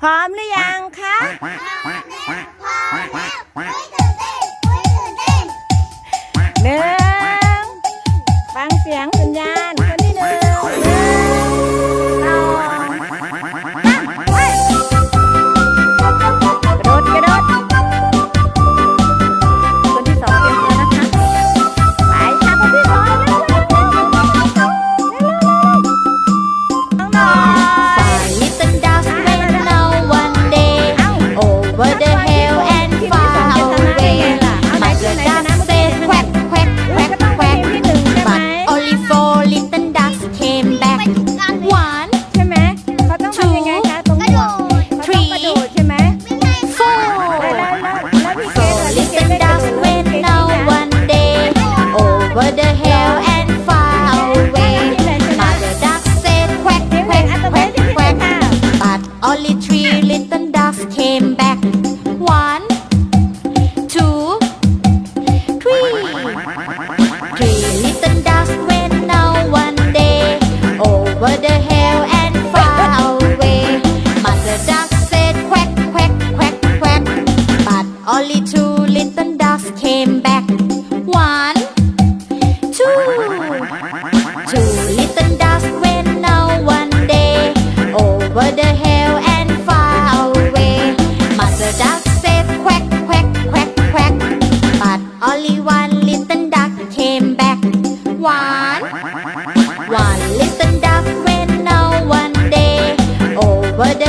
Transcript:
พร้อมหรือยังคะ พร้อมแล้ว Only two little ducks came back. One, two. Two little ducks went now one day over the hill and far away. Mother duck said quack, quack, quack, quack. But only one little duck came back. One, one little duck went now one day over the